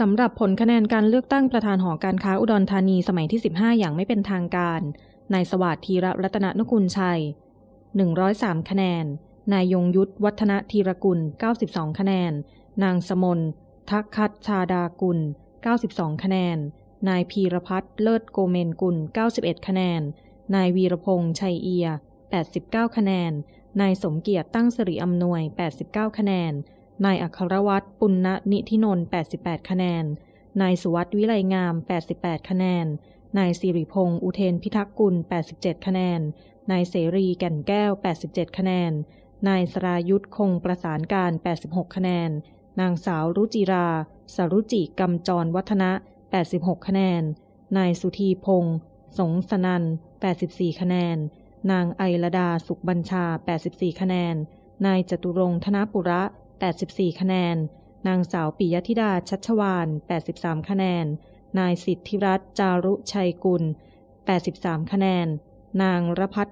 สำหรับผลคะแนนการเลือกตั้งประธานหอการค้าอุดรธานีสมัยที่ 15 อย่างไม่เป็นทางการ นายสวัสดิ์ธีระรัตนนุกุลชัย 103 คะแนน นายยงยุทธวัฒนธีรกุล 92 คะแนน นางสมนทักคัตชาดากุล 92 คะแนน นายพีรพัฒน์เลิศโกเมนกุล 91 คะแนน นายวีรพงษ์ชัยเอีย 89 คะแนน นายสมเกียรติตั้งสิริอำนวย 89 คะแนน นายอัครวัตรปุณณนิธินนท์88 คะแนน นายสุวัสด์วิไลงาม 88 คะแนน นายสิริพงษ์อุเทนพิทักษ์กุล 87 คะแนน นายเสรีแก่นแก้ว 87 คะแนน นายสรายุทธคงประสานการ 86 คะแนน นางสาวรุจิรา สรุจิกำจรวัฒนะ 86 คะแนน นายสุธีพงษ์สงสนัน 84 คะแนน นางไอระดาสุขบัญชา 84 คะแนน นายจตุรงธนปุระ 84 คะแนน นางสาวปิยธิดาชัชวาน 83 คะแนน นายสิทธิรัตน์จารุชัยกุล 83 คะแนน นางรพัฒ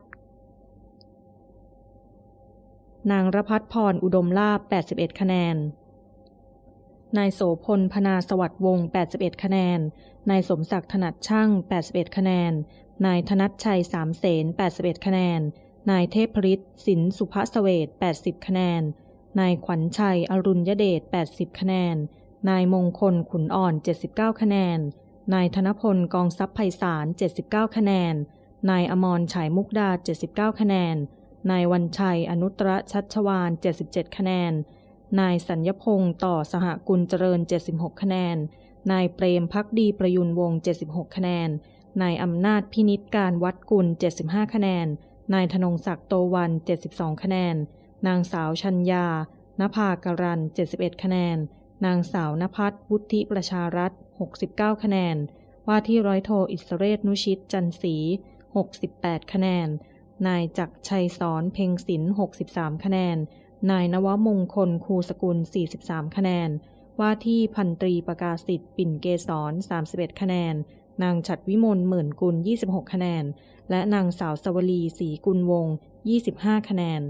นางรพัฒพรอุดมลาภ81 คะแนน นายโสพลพนาสวัสดิ์วงศ์81 คะแนน นายสมศักดิ์ถนัดช่าง 81 คะแนน นายธนัทชัยสามเสน81 คะแนน นายเทพฤทธิ์สินสุภเสเวต80 คะแนน นายขวัญชัย อรุณยเดช 80 คะแนน นายมงคลขุนอ่อน 79 คะแนน นายธนพลกองทรัพย์ไพศาล 79 คะแนน นายอมรฉายมุกดา 79 คะแนน นายวันชัย อนุตรชัชวาน 77 คะแนน นายสัญญพงศ์ต่อสหกุลเจริญ 76 คะแนน นายเปรมพักดีประยุนวงศ์76 คะแนน นายอำนาจพินิจการวัดกุล 75 คะแนน นายธนงศักดิ์โตวัน 72 คะแนน นางสาวชัญญา นภาการัน 71 คะแนน นางสาวนภัสวุฒิประชารัฐ 69 คะแนน ว่าที่ร้อยโทอิสเรศนุชิตจันศรี 68 คะแนน นายจักชัยสอนเพ็งศิลป์63 คะแนน นายนวมงคลคูสกุล 43 คะแนน ว่าที่พันตรีประกาศสิทธิ์ปิ่นเกษร 31 คะแนน นางฉัดวิมลหมื่นกุล 26 คะแนน และนางสาวสวลีศรีกุลวงศ์25 คะแนน